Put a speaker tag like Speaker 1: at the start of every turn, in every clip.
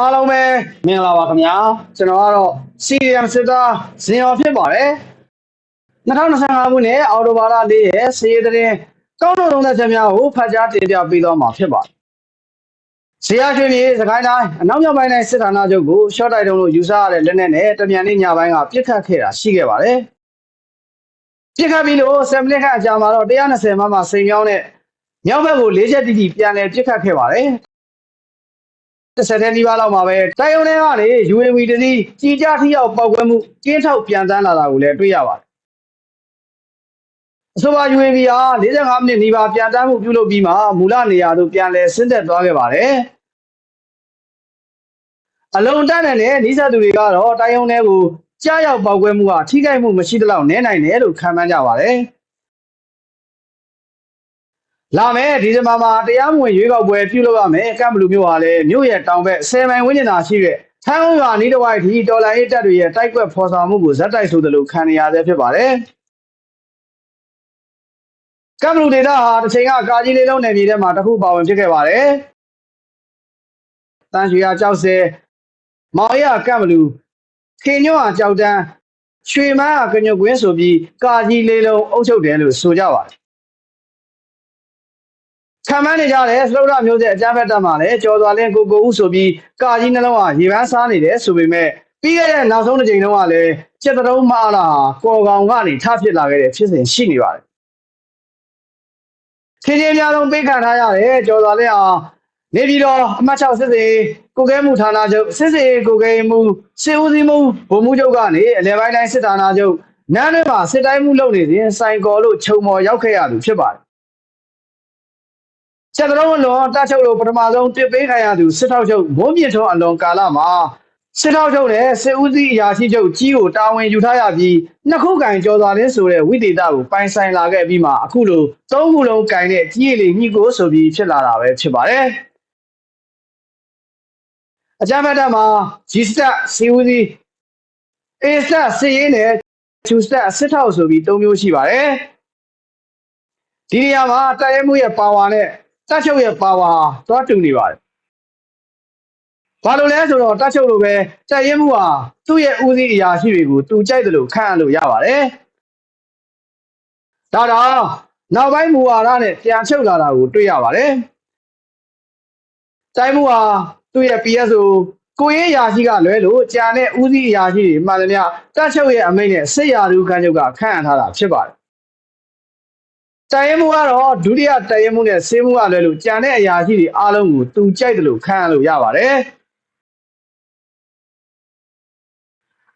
Speaker 1: အားလုံးပဲမင်္ဂလာပါခင်ဗျာကျွန်တော်ကတော့ CRM စစ်သားဇင်ရော်ဖြစ်ပါတယ်2025ခုနှစ်အော်တိုဘာလ၄ရက်စီးရီးသတင်းကောင်းတော်လုံးသက်ချက်များကိုဖတ်ကြားတင်ပြပေးသွားမှာဖြစ်ပါတယ်ဇေယျရွှေပြည်စကိုင်းတိုင်းအနောက်မြောက်ပိုင်းတိုင်းစစ်ဌာနချုပ်ကိုရှော့တိုက်တုံးလို့ယူဆရတဲ့လက်နက်နဲ့တမြန်နေ့ညပိုင်းကပြစ်ခတ်ခဲ့တာရှိခဲ့ပါတယ်ပြစ်ခတ်ပြီးလို့ဆယ်မိနစ်ခန့်အကြာမှာတော့120မမစိန်မြောင်းနဲ့မြောက်ဘက်ကို၄ချက်တိတိပြန်လည်ပြစ်ခတ်ခဲ့ပါတယ် တစ်ဆက်တည်းဒီပါလောက်မှာပဲတိုင်ယုံထဲကနေ UAV တစီကြီးကြထိရောက်ပောက်ကွဲမှုကျင်းထောက်ပြန်တန်းလာတာကိုလည်းတွေ့ရပါတယ်အဆိုပါ UAV ဟာ45မိနစ်နီးပါးပြန်တန်းမှုပြုလုပ်ပြီးမှမူလနေရာသို့ပြန်လည်ဆင်းသက်သွားခဲ့ပါတယ်အလုံးတန်းတဲ့နီးစပ်သူတွေကတော့တိုင်ယုံထဲကိုကြားရောက်ပောက်ကွဲမှုဟာထိခိုက်မှုမရှိသလောက်နည်းနိုင်တယ်လို့ခန့်မှန်းကြပါတယ် လာမယ်ဒီဇင်ဘာမှာတရားမဝင်ရွေးကောက်ပွဲပြုလုပ်ရမယ်ကမ်ဘလူမျိုးဟာလည်းမြို့ရဲ့တောင်ဘက်10မိုင်ဝန်းကျင်သာရှိတဲ့ထန်းဦးရွာနီးတစ်ဝိုက်ဒီဒေါ်လာရေးတပ်တွေရဲ့တိုက်ကွက်ဖော်ဆောင်မှုကိုဇက်တိုက်ဆိုသလိုခံနေရဆဲဖြစ်ပါတယ်ကမ်ဘလူဒေတာဟာတစ်ချိန်ကကာကြီးလေးလုံးနယ်မြေထဲမှာတစ်ခုပါဝင်ဖြစ်ခဲ့ပါတယ်တန်ရွှေရကြောက်စဲမောင်ရကမ်ဘလူခင်ညွန့်ဟာကြောက်တန်းရွှေမန်းဟာကညွတ်ကွင်းဆိုပြီးကာကြီးလေးလုံးအုပ်ချုပ်တယ်လို့ဆိုကြပါတယ် ခံမန်းနေကြတယ်စလုဒမျိုးဆက်အကြမ်းဖက်တပ်မှလည်းကြော်သွားလင်းကိုကိုဦးဆိုပြီးကာကြီးနှလုံးဟာရေပန်းစားနေတယ်ဆိုပေမဲ့ပြီးခဲ့တဲ့နောက်ဆုံးတစ်ချိန်တုန်းကလည်းစက်တုံးမအားလာကော်ကောင်ကနေထဖြစ်လာခဲ့တဲ့ဖြစ်စဉ်ရှိနေပါတယ်ခင်းချင်းများလုံးပေးခံထားရတယ်ကြော်သွားလင်းဟာနေပြည်တော်အမှတ်6စစ်စေကိုကဲမှုဌာနချုပ်စစ်စေကိုကဲမှုစစ်ဦးစီးမှုဗိုလ်မှူးချုပ်ကနေအလဲပိုင်းတိုင်းစစ်ဌာနချုပ်နန်းထဲမှာစစ်တိုင်းမှုလုပ်နေစဉ်စိုင်ကော်လို့ခြုံမော်ရောက်ခဲ့ရသူဖြစ်ပါတယ် ချက်တော်အလွန်တတ်ချုပ်လို့ပထမဆုံးတစ်ပေးခံရသူစစ်ထောက်ချုပ်မိုးမြင့်ထုံးအလွန်ကာလမှာစစ်ထောက်ချုပ်နဲ့စစ်ဦးစီးအရာရှိချုပ်ကြီးကိုတာဝန်ယူထားရပြီးနှစ်ခုကင်ကြော်သွားလင်းဆိုတဲ့ဝိသေသကိုပိုင်ဆိုင်လာခဲ့ပြီးမှအခုလိုသုံးခုလုံးကင်တဲ့ကြီးရည်လေးညှိကိုဆိုပြီးဖြစ်လာတာပဲဖြစ်ပါတယ်အကြမ်းဖက်တပ်မှာ G စတက်စီဦးစီး A စတက်စီရင်းနဲ့ Q စတက်စစ်ထောက်ဆိုပြီးသုံးမျိုးရှိပါတယ်ဒီနေရာမှာတိုက်ရဲမှုရဲ့ပါဝါနဲ့ တက်ချုပ်ရဲ့ပါဝါသွားတူနေပါတယ်ဘာလို့လဲဆိုတော့တက်ချုပ်လိုပဲတိုက်ရဲမှုဟာသူ့ရဲ့ဦးစီးအရာရှိတွေကိုတူကြိုက်တယ်လို့ခန့်အပ်လို့ရပါတယ်ဒါတော့နောက်ပိုင်းမူဝါဒနဲ့ပြန်ချုပ်လာတာကိုတွေ့ရပါတယ်တိုက်မှုဟာသူ့ရဲ့ PSO ကိုရေးအရာရှိကလွဲလို့ကြာတဲ့ဦးစီးအရာရှိတွေမှန်သမျှတက်ချုပ်ရဲ့အမိန့်နဲ့စစ်ရာထူးခန်းချုပ်ကခန့်အပ်ထားတာဖြစ်ပါတယ် တိုင်ရင်မှုကတော့ဒုတိယတိုင်ရင်မှုနဲ့ဆေးမှုကလည်းလို့ကြံတဲ့အရာရှိတွေအားလုံးကိုသူကြိုက်တယ်လို့ခံရလို့ရပါတယ်။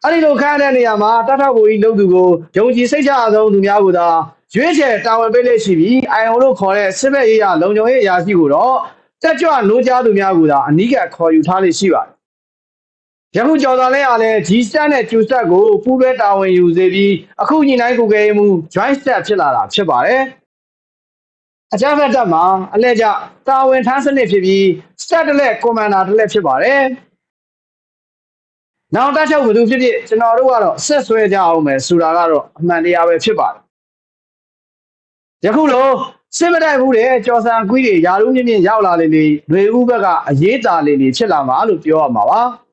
Speaker 1: အဲ့ဒီလိုခံရတဲ့နေရာမှာတထောက်ကိုကြီးလုံသူကိုယုံကြည်စိတ်ချအဆုံးသူများကိုသာရွေးချယ်တာဝန်ပေးလို့ရှိပြီးအိုင်ဟိုလို့ခေါ်တဲ့စစ်ဘက်ရေးရလုံခြုံရေးအရာရှိကိုတော့တက်ကြွနိုးကြားသူများကိုသာအနီးကပ်ခေါ်ယူထားလို့ရှိပါတယ်။ယခုကြော်တော်လဲအားလဲ G stat နဲ့ Q stat ကိုပူးတွဲတာဝန်ယူစေပြီးအခုညှိနှိုင်းကူကဲမှု joint stat ဖြစ်လာတာဖြစ်ပါတယ်။ အကြမ်းဖက်တပ်မှာအလဲကျတာဝန်ထမ်းစနစ်ဖြစ်ပြီး stat တစ်လက် commander တစ်လက်ဖြစ်ပါတယ်။နောက်တက်ချုပ်ဘယ်သူဖြစ်ဖြစ်ကျွန်တော်တို့ကတော့ဆက်ဆွဲကြအောင်မယ်ဆိုတာကတော့အမှန်တရားပဲဖြစ်ပါတယ်။ယခုလိုစစ်မတိုက်ဘူးတဲ့ကြော်စံကွီးတွေယာရုံးမြင့်မြင့်ရောက်လာလေလေຫນွေဥဘက်ကအရေးတာလေလေဖြစ်လာမှာလို့ပြောရမှာပါ။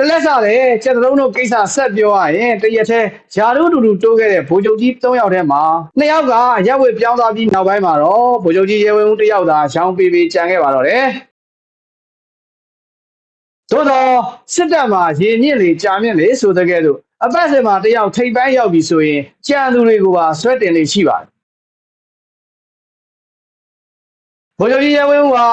Speaker 1: တလက်စားလေစက်တုံးတို့ကိစ္စဆက်ပြောရရင်တရက်ထဲယာရုံးတူတူတိုးခဲ့တဲ့ဗိုလ်ချုပ်ကြီး၃ယောက်ထဲမှာနှစ်ယောက်ကရက်ဝက်ပြောင်းသွားပြီးနောက်ပိုင်းမှာတော့ဗိုလ်ချုပ်ကြီးရဲဝင်းဦးတစ်ယောက်သာရောင်းပေးပေးကြံခဲ့ပါတော့တယ်။သို့တော့စစ်တပ်မှာရေမြင့်လေကြာမြင့်လေဆိုတဲ့ကဲ့သို့အပတ်စဉ်မှာတယောက်ထိပ်ပိုင်းရောက်ပြီဆိုရင်ကြံသူတွေကိုပါဆွဲတင်လေရှိပါတယ်ဘိုလ်ချုပ်ကြီးရဲဝင်းဦးဟာ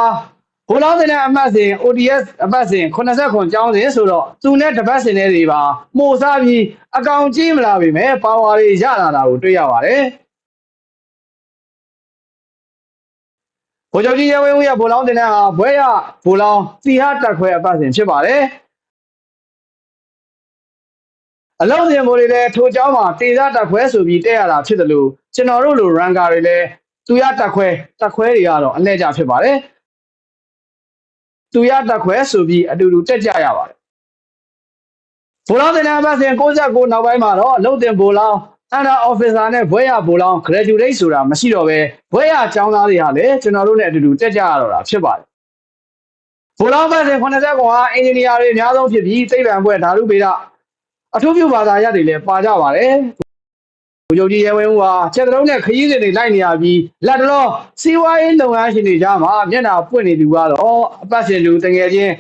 Speaker 1: ဘိုးလောင်းတဲ့အမှတ်စဉ် ODS အပတ်စဉ်80ခွန်ကျောင်းစဉ်ဆိုတော့သူနဲ့တပတ်စဉ်တွေပါမှုစားပြီးအကောင်ကြီးမလာပြီမဲ့ပါဝါတွေရလာတာကိုတွေ့ရပါတယ်ဗိုလ်ချုပ်ကြီးရဲဝင်းဦးရဲ့ဘိုးလောင်းတင်တဲ့ဟာဘွဲရဘိုးလောင်းစီဟာတက်ခွဲအပတ်စဉ်ဖြစ်ပါတယ်အလုံးစင်ကိုတွေလည်းထိုเจ้าမှာတေသာတက်ခွဲဆိုပြီးတက်ရတာဖြစ်တယ်လို့ကျွန်တော်တို့လို ranker တွေလည်းသူရတက်ခွဲတက်ခွဲတွေကတော့အလှည့်ကျဖြစ်ပါတယ် သူရတက်ခွဲဆိုပြီးအတူတူတက်ကြရပါတယ်ဘိုးလောင်းတင်တဲ့အပတ်စဉ်69နောက်ပိုင်းမှာတော့အလုံးတင်ဘိုးလောင်းအန်ဒါ officer နဲ့ဘွဲရဘိုးလောင်း graduate ဆိုတာမရှိတော့ပဲဘွဲရကျောင်းသားတွေဟာလည်းကျွန်တော်တို့နဲ့အတူတူတက်ကြရတော့တာဖြစ်ပါတယ်ဘိုလောင်းပတ်စဉ်80ကွန်ဟာအင်ဂျင်နီယာတွေအများဆုံးဖြစ်ပြီးသိပ္ပံဘွဲ့ဓာတုဗေဒအထူးပြုဘာသာရပ်တွေလည်းပါကြပါတယ် ဘုံချုပ်ကြီးရဲဝင်းဦးဟာချက်တုံးနဲ့ခရီးစဉ်တွေလိုက်နေရပြီးလက်တော်စီးပွားရေးလုပ်ငန်းရှင်တွေကြားမှာမျက်နှာပွင့်နေသူကတော့အပတ်စဉ်လူတငယ်ချင်း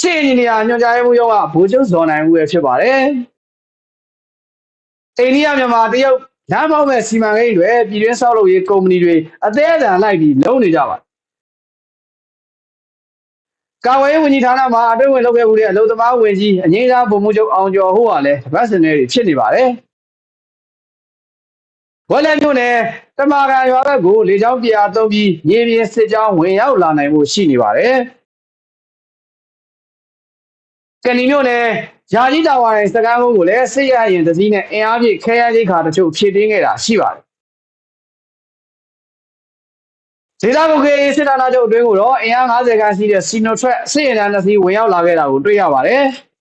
Speaker 1: ရှေ့အင်ဂျင်နီယာညွှန်ကြားရေးမှူးရုံးကဘိုးချုပ်ဇော်နိုင်ဦးပဲဖြစ်ပါတယ်အိန္ဒိယမြန်မာတရုတ်လမ်းပေါက်မဲ့စီမံကိန်းတွေပြည်တွင်းဆောက်လုပ်ရေးကုမ္ပဏီတွေအသေးအံလိုက်ပြီးလုပ်နေကြပါတယ်ကာဝေးဝန်ကြီးဌာနမှာအတွင်းဝင်လုပ်ခဲ့မှုတဲ့အလုံသမားဝင်ကြီးအငိမ့်စားဗိုလ်မှူးချုပ်အောင်ကျော်ဟိုကလည်းတပတ်စင်တွေဖြစ်နေပါတယ် ဝက်လက်မြို့နယ်တမာကန်ရွာဘက်ကိုလေကြောင်းပြာသုံးပြီးမြေပြင်စစ်ကြောင်းဝင်ရောက်လာနိုင်မှုရှိနေပါတယ်ကဏီမြို့နယ်ယာကြီးတာဝါရင်စကားကုန်းကိုလည်းစစ်ရရင်တစည်းနဲ့အင်အားပြည့်ခဲရကြီးခါတချို့ဖြည့်တင်းခဲ့တာရှိပါတယ်ဒေသကုကေစစ်တာနာချုပ်အတွင်းကိုတော့အင်အား90ခန်းရှိတဲ့စီနိုထရက်စစ်ရင်တန်းတစ်စီးဝင်ရောက်လာခဲ့တာကိုတွေ့ရပါတယ်။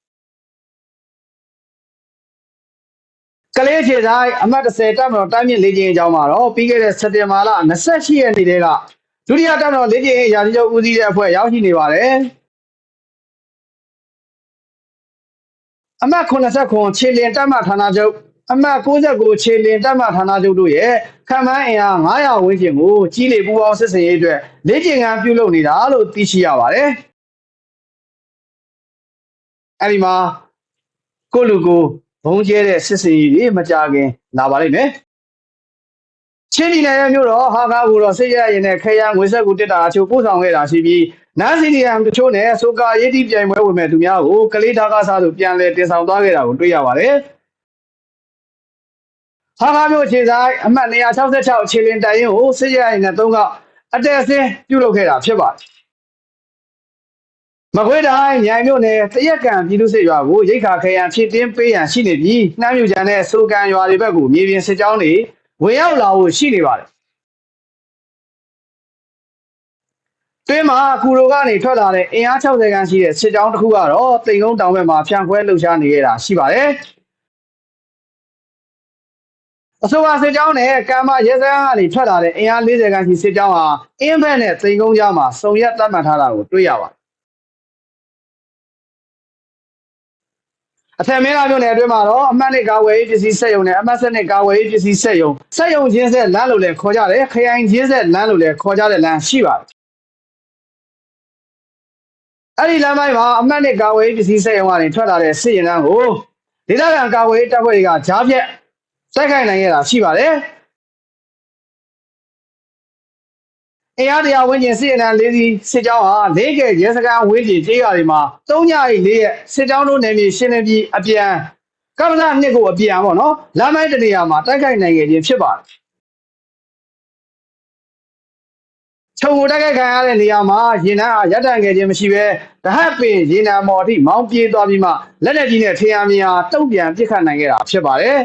Speaker 1: ကလေးခြေဆိုင်အမှတ်30တပ်မတော်တိုင်းမြင့်လေ့ကျင့်ရေးကျောင်းမှာတော့ပြီးခဲ့တဲ့စက်တင်ဘာလ28ရက်နေ့တည်းကဒုတိယတပ်မတော်လေ့ကျင့်ရေးရာရှိချုပ်ဦးစီးတဲ့အဖွဲ့ရောက်ရှိနေပါတယ်။အမှတ်89ခြေလင်တပ်မဌာနချုပ်အမှတ်69ခြေလင်တပ်မဌာနချုပ်တို့ရဲ့ခံမှန်းအင်အား900ဝန်းကျင်ကိုကြီးလေပူပေါင်းစစ်စင်ရေးအတွက်လေ့ကျင့်ခန်းပြုလုပ်နေတာလို့သိရှိရပါတယ်။အဲဒီမှာကိုယ့်လူကို ဘုံကျဲတဲ့စစ်စင်ရေးတွေမကြခင်လာပါလိမ့်မယ်။ချင်းပြည်နယ်ရဲ့မြို့တော်ဟာကာကိုတော့စစ်ရရင်နဲ့ခေယံငွေဆက်ကူတစ်တာအချို့ပို့ဆောင်ခဲ့တာရှိပြီးနန်းစီဒီယမ်တချို့နဲ့ဆိုကာရေးတီပြိုင်ပွဲဝင်မဲ့သူများကိုကလေးထားကားစားသူပြန်လည်တင်ဆောင်သွားခဲ့တာကိုတွေ့ရပါတယ်။ဟာကာမြို့ခြေဆိုင်အမှတ်266ခြေလင်တိုင်ရင်ကိုစစ်ရရင်နဲ့သုံးကအတက်အစင်းပြုလုပ်ခဲ့တာဖြစ်ပါတယ်။ မကွေးတိုင်းမြိုင်မြို့နယ်တရက်ကံပြည်သူစစ်ရွာကိုရိတ်ခါခရံဖြစ်တင်းပေးရန်ရှိနေပြီးနှမ်းမြူချန်နဲ့ဆိုကံရွာတွေဘက်ကိုမြေပြင်စစ်ကြောင်းတွေဝင်ရောက်လာဖို့ရှိနေပါတယ်။တွင်းမှာကူရိုကနေထွက်လာတဲ့အင်အား60ခန်းရှိတဲ့စစ်ကြောင်းတစ်ခုကတော့တိမ်ကုန်းတောင်ဘက်မှာဖြန့်ခွဲလှုပ်ရှားနေခဲ့တာရှိပါတယ်။အဆိုပါစစ်ကြောင်းနဲ့ကမ္ဘာရဲစခန်းကနေထွက်လာတဲ့အင်အား40ခန်းရှိစစ်ကြောင်းဟာအင်းဘက်နဲ့တိမ်ကုန်းကြားမှာစုံရက်တတ်မှတ်ထားတာကိုတွေ့ရပါတယ် အထက်မင်းလာမြို့နယ်အတွင်းမှာတော့အမှတ်နှစ်ကာဝယ်ရေးပစ္စည်းဆက်ယုံနဲ့အမှတ်ဆက်နှစ်ကာဝယ်ရေးပစ္စည်းဆက်ယုံဆက်ယုံချင်းဆက်လမ်းလို့လည်းခေါ်ကြတယ်ခရိုင်ချင်းဆက်လမ်းလို့လည်းခေါ်ကြတဲ့လမ်းရှိပါတယ်အဲ့ဒီလမ်းပိုင်းမှာအမှတ်နှစ်ကာဝယ်ရေးပစ္စည်းဆက်ယုံကနေထွက်လာတဲ့စစ်ရင်တန်းကိုဒေသခံကာဝယ်ရေးတပ်ဖွဲ့တွေကဂျားပြက်စိုက်ခိုင်နိုင်ခဲ့တာရှိပါတယ် အင်အားတရားဝင်းကျင်စစ်ရန်လေးစီစစ်ကြောင်းဟာလေးကဲရဲစခန်းဝင်းကျင်ကျေးရွာတွေမှာ၃ညရီလေးရက်စစ်ကြောင်းတို့နယ်မြေရှင်းလင်းပြီးအပြန်ကမ္ဘာနှစ်ကိုအပြန်ပေါ့နော်လမ်းမိုင်းတနေရာမှာတိုက်ခိုက်နိုင်ခဲ့ခြင်းဖြစ်ပါတယ်ခြုံကိုတိုက်ခိုက်ခံရတဲ့နေရာမှာရင်နှန်းအားရပ်တန့်ခဲ့ခြင်းမရှိဘဲတဟတ်ပင်ရင်နှန်းမော်အထိမောင်းပြေးသွားပြီးမှလက်လက်ကြီးနဲ့ထေရမီယာတုံ့ပြန်ပစ်ခတ်နိုင်ခဲ့တာဖြစ်ပါတယ်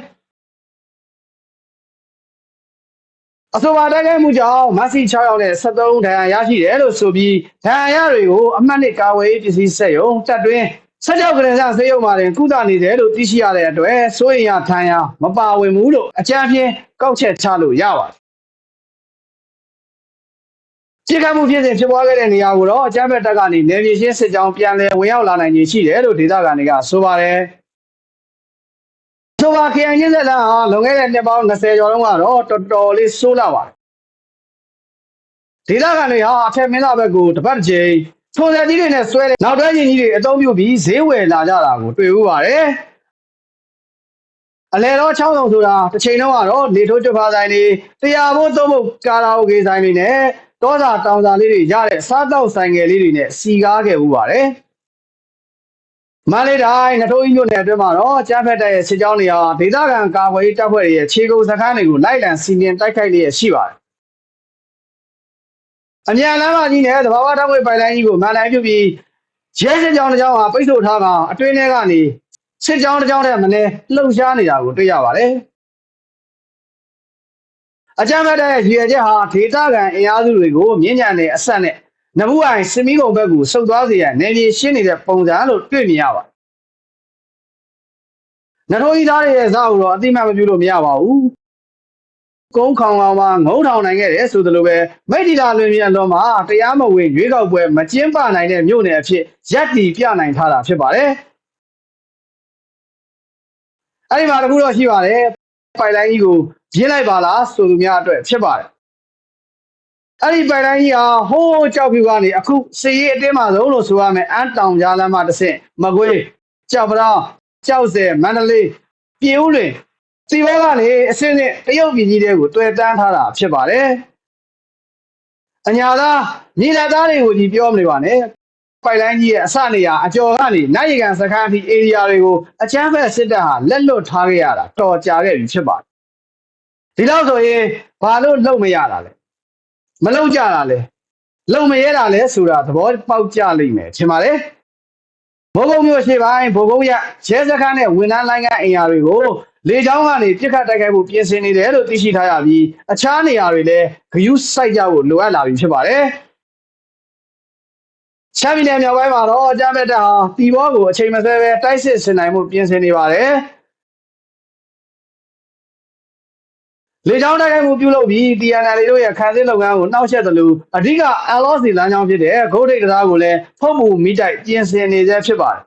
Speaker 1: အဆိုပါတိုက်ခိုက်မှုကြောင့်မက်ဆီ6ယောက်နဲ့73ဒဏ်ရာရရှိတယ်လို့ဆိုပြီးဒဏ်ရာရတွေကိုအမှတ်နှစ်ကာဝေးပစ္စည်းဆက်ယုံတက်တွင်းဆက်ကြောက်ကလေးစားဆေးရုံမှာတင်ကုသနေတယ်လို့သိရှိရတဲ့အတွက်စိုးရင်ရထမ်းရမပါဝင်ဘူးလို့အကြံပြင်းကောက်ချက်ချလို့ရပါတယ်ကြေကမှုဖြစ်စဉ်ဖြစ်ပွားခဲ့တဲ့နေရာကိုတော့အကြမ်းဖက်တပ်ကနေနယ်မြေရှင်းစစ်ကြောင်းပြန်လည်ဝင်ရောက်လာနိုင်ခြင်းရှိတယ်လို့ဒေသခံတွေကဆိုပါတယ် ဆိုပါခရိုင်ချင်းဆက်လန်းဟာလွန်ခဲ့တဲ့နှစ်ပေါင်း20ကျော်တုန်းကတော့တော်တော်လေးဆိုးလာပါတယ်ဒေသခံတွေဟာအထက်မင်းသားဘက်ကိုတပတ်တစ်ချိန်ထုံစံကြီးတွေနဲ့ဆွဲတဲ့နောက်တွဲချင်းကြီးတွေအသုံးပြုပြီးဈေးဝယ်လာကြတာကိုတွေ့ဦးပါတယ်အလဲတော့ချောင်းဆောင်ဆိုတာတစ်ချိန်လုံးကတော့လေထိုးကျွတ်ဖားဆိုင်တွေတရားဖို့သုံးဖို့ကာရာအိုကေဆိုင်တွေနဲ့တောစာတောင်စာလေးတွေရတဲ့စားတောက်ဆိုင်ငယ်လေးတွေနဲ့စီကားခဲ့ဦးပါတယ် မန္တလေးတိုင်းနထိုးကြီးမြို့နယ်အတွင်းမှာတော့ကျန်းဖက်တဲ့ရဲ့စစ်ကြောင်းတွေဟာဒေသခံကာကွယ်ရေးတပ်ဖွဲ့တွေရဲ့ခြေကုပ်စခန်းတွေကိုလိုက်လံစီမံတိုက်ခိုက်လျက်ရှိပါတယ်အမြန်လမ်းမကြီးနဲ့သဘာဝထောက်ဝေပိုင်လိုင်းကြီးကိုမှန်တိုင်းပြုပြီးရဲစစ်ကြောင်းတစ်ကြောင်းဟာပိတ်ဆို့ထားကအတွင်းထဲကနေစစ်ကြောင်းတစ်ကြောင်းထဲမနေလှုပ်ရှားနေတာကိုတွေ့ရပါတယ်အကြမ်းဖက်တဲ့ရည်ရွယ်ချက်ဟာဒေသခံအင်အားစုတွေကိုမြင့်ညံတဲ့အဆက်နဲ့ နဘူးအိုင်စမီးကုံဘက်ကိုဆုတ်သွားစေရန်နေပြည်ရှင်းနေတဲ့ပုံစံလို့တွေ့မြင်ရပါတယ်နထိုးကြီးသားတွေရဲ့စားကိုတော့အတိမတ်မပြုလို့မရပါဘူးကုန်းခေါင်ကောင်မှာငုံထောင်နိုင်ခဲ့တယ်ဆိုသလိုပဲမိတ္တိလာလွင်ပြန်တော်မှာတရားမဝင်ရွေးကောက်ပွဲမကျင်းပနိုင်တဲ့မြို့နယ်အဖြစ်ရပ်တည်ပြနိုင်ထားတာဖြစ်ပါတယ်အဲ့ဒီမှာတခုတော့ရှိပါတယ်ပိုက်လိုင်းကြီးကိုရင်းလိုက်ပါလားဆိုသူများအတွက်ဖြစ်ပါတယ် အဲ့ဒီပိုက်လိုင်းကြီးဟာဟိုးကြောက်ဖြူကနေအခုစည်ရည်အတင်းမှဆုံးလို့ဆိုရမယ်အန်းတောင်ကြားလမ်းမှာတစ်ဆင့်မကွေးကြောက်ပရောင်းကြောက်စဲမန္တလေးပြည်ဦးလွင်စီဘောကနေအစင်းနဲ့တရုတ်ပြည်ကြီးတွေကိုတွေ့တန်းထားတာဖြစ်ပါတယ်အညာသားညီလက်သားတွေကိုကြီးပြောမနေပါနဲ့ပိုက်လိုင်းကြီးရဲ့အစနေရာအကျော်ကနေနိုင်ရီကန်စခန်းအထိ area တွေကိုအချမ်းဖက်စစ်တပ်ဟာလက်လွတ်ထားခဲ့ရတာတော်ကြာခဲ့ပြီဖြစ်ပါတယ်ဒီလောက်ဆိုရင်ဘာလို့လုံမရတာလဲ မလုံကြတာလဲလုံမရဲတာလဲဆိုတာသဘောပေါက်ကြလိမ့်မယ်ထင်ပါတယ်ဘိုးဘုံမျိုးရှိပိုင်းဘိုးဘုံရရဲစခန်းနဲ့ဝန်ထမ်းလိုင်းကအင်အားတွေကိုလေချောင်းကနေပြစ်ခတ်တိုက်ခိုက်ဖို့ပြင်ဆင်နေတယ်လို့သိရှိထားရပြီးအခြားနေရာတွေလည်းဂယုစိုက်ကြဖို့လိုအပ်လာပြီဖြစ်ပါတယ်။ချမ်းပြည်နယ်မြောက်ပိုင်းမှာတော့အကြမ်းဖက်တပ်ဟာပြည်ပေါ်ကိုအချိန်မစဲပဲတိုက်စစ်ဆင်နိုင်မှုပြင်ဆင်နေပါတယ်။ လေကြောင်းတိုက်ခိုက်မှုပြုလုပ်ပြီး TNL တို့ရဲ့ခံစစ်လုပ်ငန်းကိုနှောက်ယှက်တယ်လို့အဓိက LOC လမ်းကြောင်းဖြစ်တဲ့ဂိုးဒိတ်တရားကိုလည်းဖုတ်မှုမိတိုက်ပြင်ဆင်နေဆဲဖြစ်ပါတယ်။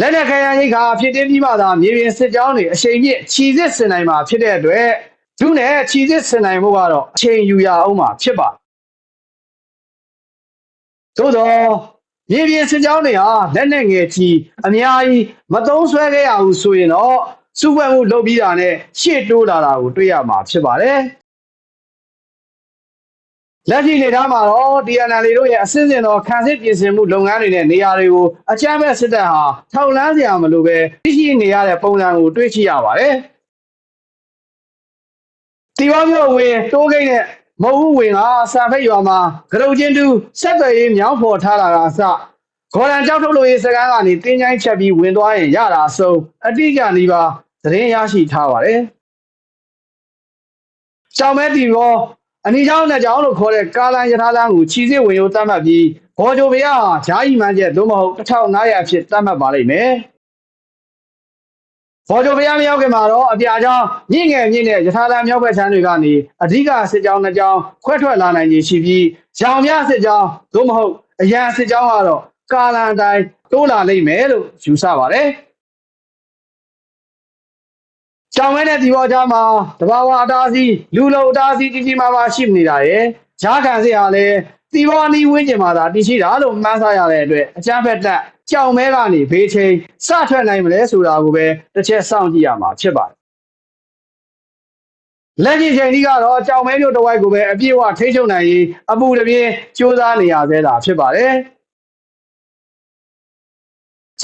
Speaker 1: လက်နက်ခဲယမ်းရိတ်ခါဖြစ်တင်းပြီးမှသာမြေပြင်စစ်ကြောင်းတွေအချိန်ပြည့်ခြီစစ်ဆင်နိုင်မှာဖြစ်တဲ့အတွက်ဒုနဲ့ခြီစစ်ဆင်နိုင်မှုကတော့အချိန်ယူရအောင်မှာဖြစ်ပါတယ်။သို့တော့မြေပြင်စစ်ကြောင်းတွေဟာလက်နက်ငယ်ကြီးအများကြီးမသုံးဆွဲခဲ့ရဘူးဆိုရင်တော့ စုဖွဲ့မှုလုပ်ပြီးတာနဲ့ရှေ့တိုးလာတာကိုတွေ့ရမှာဖြစ်ပါတယ်။လက်ရှိနေသားမှာတော့ DNL တို့ရဲ့အစင်းစင်သောခံစစ်ပြင်ဆင်မှုလုပ်ငန်းတွေနဲ့နေရာတွေကိုအကြမ်းဖက်စစ်တပ်ဟာထောက်လန်းစရာမလိုပဲသိရှိနေရတဲ့ပုံစံကိုတွေ့ရှိရပါတယ်။တီဝါမျိုးဝင်တိုးကိန်းနဲ့မဟုတ်ဘူးဝင်ကဆန်ဖိတ်ရွာမှာကရုတ်ချင်းတူဆက်သွယ်ရေးမြောင်းဖော်ထားတာကအစ ဂေါ်ရန်ကြောက်ထုတ်လို့ရေးစကန်းကနေတင်းချိုင်းချက်ပြီးဝင်သွားရင်ရတာအဆုံးအတိအကျနီးပါသတင်းရရှိထားပါတယ်။ကြောင်မဲတီဘောအနီချောင်းနဲ့ကြောင်းလို့ခေါ်တဲ့ကာလန်ယထာလန်းကိုခြီစစ်ဝင်ရိုးတတ်မှတ်ပြီးဘော်ဂျိုဘရဟာဂျာကြီးမှန်းချက်သို့မဟုတ်1900အဖြစ်တတ်မှတ်ပါလိမ့်မယ်။ဘော်ဂျိုဘရမရောက်ခင်မှာတော့အပြာကြောင်းမြင့်ငယ်မြင့်တဲ့ယထာလန်းမြောက်ဘက်ခြမ်းတွေကနေအဓိကစစ်ကြောင်းနှစ်ကြောင်းခွဲထွက်လာနိုင်ခြင်းရှိပြီးရောင်မြစစ်ကြောင်းသို့မဟုတ်အရန်စစ်ကြောင်းကတော့ ကာလန်တိုင်းတိုးလာလိမ့်မယ်လို့ယူဆပါတယ်။ကြောင်မဲနဲ့ဒီဘောကြားမှာတဘာဝအတားစီလူလုံအတားစီကြီးကြီးမားမားရှိနေတာရယ်ဂျားခံစရာလည်းဒီဘောနီးဝင်းကျင်မှာသာတည်ရှိတာလို့မှန်းဆရတဲ့အတွက်အကြမ်းဖက်တက်ကြောင်မဲကနေဘေးချင်းစထွက်နိုင်မလဲဆိုတာကိုပဲတစ်ချက်စောင့်ကြည့်ရမှာဖြစ်ပါတယ်လက်ရှိချိန်ကြီးကတော့ကြောင်မဲမျိုးတစ်ဝိုက်ကိုပဲအပြည့်အဝထိချုံနိုင်ရေးအပူတပြင်းစူးစမ်းနေရသေးတာဖြစ်ပါတယ်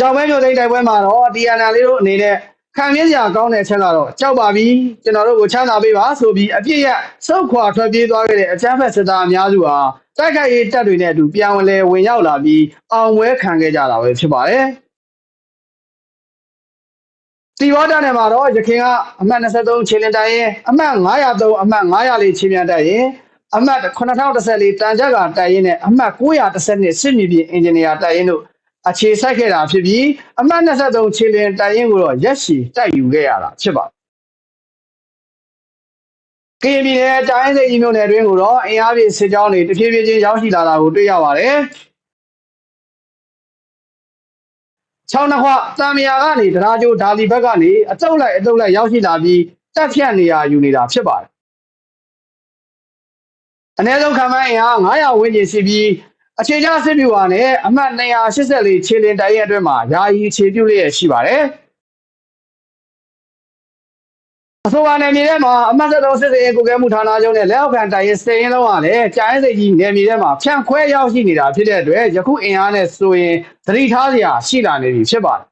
Speaker 1: ကြောင်မဲမျိုးသိမ်းတိုက်ပွဲမှာတော့ DNL လေးတို့အနေနဲ့ခံရစရာကောင်းတဲ့အချက်ကတော့ကြောက်ပါပြီကျွန်တော်တို့ကိုချမ်းသာပေးပါဆိုပြီးအပြစ်ရစုတ်ခွာထွက်ပြေးသွားခဲ့တဲ့အကြမ်းဖက်စစ်သားအများစုဟာတိုက်ခိုက်ရေးတပ်တွေနဲ့အတူပြန်ဝင်လဲဝင်ရောက်လာပြီးအောင်ပွဲခံခဲ့ကြတာပဲဖြစ်ပါတယ်တီဘောတာနယ်မှာတော့ရခင်ကအမှတ်23ခြေလင်တိုင်ရင်အမှတ်903အမှတ်904ခြေမြန်တိုင်ရင်အမှတ်9014တန်ကြပ်ကတိုင်ရင်နဲ့အမှတ်912စစ်မြေပြင်အင်ဂျင်နီယာတိုင်ရင်တို့ အခြေစိုက်ခဲ့တာဖြစ်ပြီးအမှတ်23ခြေလင်တိုင်ရင်ကိုတော့ရက်ရှည်တိုက်ယူခဲ့ရတာဖြစ်ပါတယ်ကရင်ပြည်နယ်တိုင်းစိတ်ကြီးမြို့နယ်တွင်းကိုတော့အင်အားပြည့်စစ်ကြောင်းတွေတဖြည်းဖြည်းချင်းရောက်ရှိလာတာကိုတွေ့ရပါတယ်။ချောင်းနှခွတံမယာကနေဒရာကျိုဒါလီဘက်ကနေအတုပ်လိုက်အတုပ်လိုက်ရောက်ရှိလာပြီးတက်ဖြတ်နေရယူနေတာဖြစ်ပါတယ်။အ ਨੇ ဆုံးခံမှန်းအင်အား900ဝန်းကျင်ရှိပြီး အခြေချစစ်ဗျူဟာနဲ့အမှတ်284ခြေလင်တိုင်ရဲ့အတွင်းမှာယာယီခြေပြုလျက်ရှိပါတယ်။အဆိုပါနယ်မြေထဲမှာအမှတ်သက်သောစစ်စေးကိုကဲမှုဌာနချုပ်နဲ့လက်အောက်ခံတိုင်ရင်စည်ရင်လုံးကလည်းကျိုင်းစိတ်ကြီးနယ်မြေထဲမှာဖြန့်ခွဲရောက်ရှိနေတာဖြစ်တဲ့အတွက်ယခုအင်အားနဲ့ဆိုရင်သတိထားစရာရှိလာနေပြီဖြစ်ပါတယ်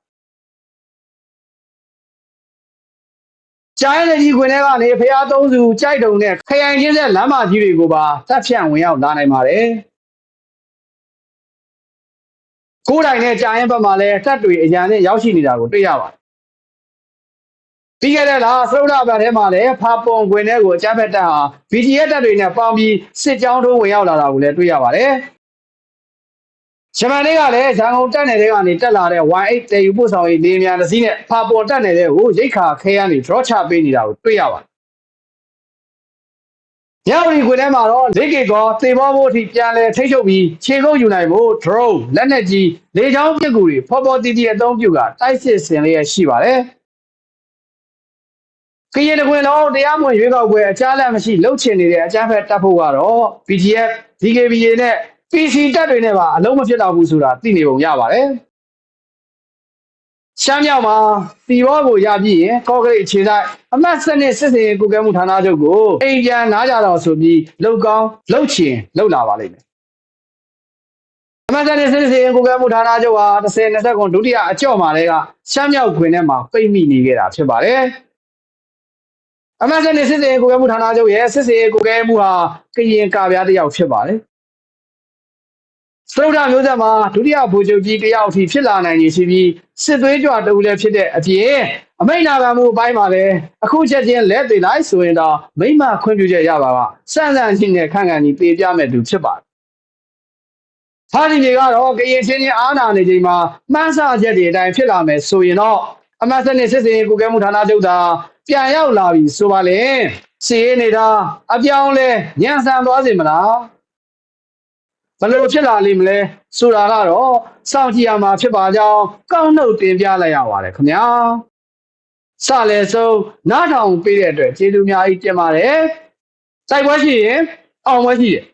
Speaker 1: ကျိုင်းစိတ်ကြီးခွင်ထဲကနေဖျားသုံးစုကြိုက်တုံနဲ့ခရိုင်ချင်းဆက်လမ်းမကြီးတွေကိုပါတပ်ဖြန့်ဝင်ရောက်လာနိုင်ပါတယ် ကိုယ်တိုင်နဲ့ကြာရင်ဘက်မှာလည်းတက်တွေအရန်နဲ့ရောက်ရှိနေတာကိုတွေ့ရပါတယ်ပြီးခဲ့တဲ့လားစရုဒ္ဓဘတ်ထဲမှာလည်းဖာပွန်ခွင်ထဲကိုအကြမ်းဖက်တပ်ဟာ BGF တပ်တွေနဲ့ပေါင်းပြီးစစ်ကြောင်းထိုးဝင်ရောက်လာတာကိုလည်းတွေ့ရပါတယ်ဂျမန်တွေကလည်းရန်ကုန်တက်နယ်တွေကနေတက်လာတဲ့ Y8 တေယူပို့ဆောင်ရေးနေမြန်တစ်စီးနဲ့ဖာပေါ်တက်နေတဲ့ကိုရိတ်ခါခဲကနေ draw ချပေးနေတာကိုတွေ့ရပါတယ်။ ညဝရီခွေထဲမှာတော့လက်ကေကောသေဘောဖို့အထိပြန်လဲထိတ်ချုပ်ပြီးခြေကုပ်ယူနိုင်ဖို့ drone လက်နက်ကြီးလေကြောင်းပစ်ကူတွေဖော်ဖော်တီတီအသုံးပြုကတိုက်စစ်ဆင်လျက်ရှိပါတယ်။ကရင်တကွင်လုံးတရားမဝင်ရွေးကောက်ပွဲအကြမ်းလက်မရှိလှုပ်ချင်နေတဲ့အကြမ်းဖက်တပ်ဖို့ကတော့ BGF DKBA နဲ့ PC တပ်တွေနဲ့ပါအလုံးမဖြစ်တော့ဘူးဆိုတာသိနေပုံရပါတယ်။ ရှမ်းမြောက်မှာတီဘောကိုရပြီးရင်ကော့ကရိတ်အခြေဆိုင်အမတ်စနစ်စစ်စင်ရေးကုကဲမှုဌာနချုပ်ကိုအိမ်ပြန်နားကြတော့ဆိုပြီးလှုပ်ကောင်းလှုပ်ချင်လှုပ်လာပါလိမ့်မယ်။အမတ်စနစ်စစ်စင်ရေးကုကဲမှုဌာနချုပ်ဟာ30 20ခုဒုတိယအကြော့မှာတည်းကရှမ်းမြောက်ခွင်ထဲမှာပိတ်မိနေခဲ့တာဖြစ်ပါတယ်။အမတ်စနေစစ်စေကိုကဲမှုဌာနချုပ်ရဲ့စစ်စေကိုကဲမှုဟာကရင်ကာပြားတစ်ယောက်ဖြစ်ပါတယ်။ စရုဒ္ဓမျိုးဆက်မှာဒုတိယဗိုလ်ချုပ်ကြီးတစ်ယောက်အထိဖြစ်လာနိုင်နေရှိပြီးစစ်သွေးကြွတူလည်းဖြစ်တဲ့အပြင်အမိန့်နာခံမှုအပိုင်းမှာလည်းအခုချက်ချင်းလက်သေးလိုက်ဆိုရင်တော့မိမ့်မခွင့်ပြုချက်ရပါကစန့်စန့်ချင်းနဲ့ခန့်ခန့်ကြီးပေးပြမဲ့သူဖြစ်ပါတယ်။ဟာဒီတွေကတော့ကရင်ချင်းချင်းအားနာနေချိန်မှာမှန်းဆချက်တွေအတိုင်းဖြစ်လာမယ်ဆိုရင်တော့အမတ်စနေစစ်စေကိုကဲမှုဌာနချုပ်သာပြန်ရောက်လာပြီဆိုပါလေစီရေးနေတာအပြောင်းလဲညံဆန်သွားစေမလား ဘယ်လိုဖြစ်လာလိမ့်မလဲဆိုတာကတော့စောင့်ကြည့်ရမှာဖြစ်ပါကြောင်းကောက်နှုတ်တင်ပြလိုက်ရပါတယ်ခင်ဗျာစလဲဆုံးနားထောင်ပေးတဲ့အတွက်ကျေးဇူးအများကြီးတင်ပါတယ်စိုက်ပွဲရှိရင်အောင်ပွဲရှိတယ်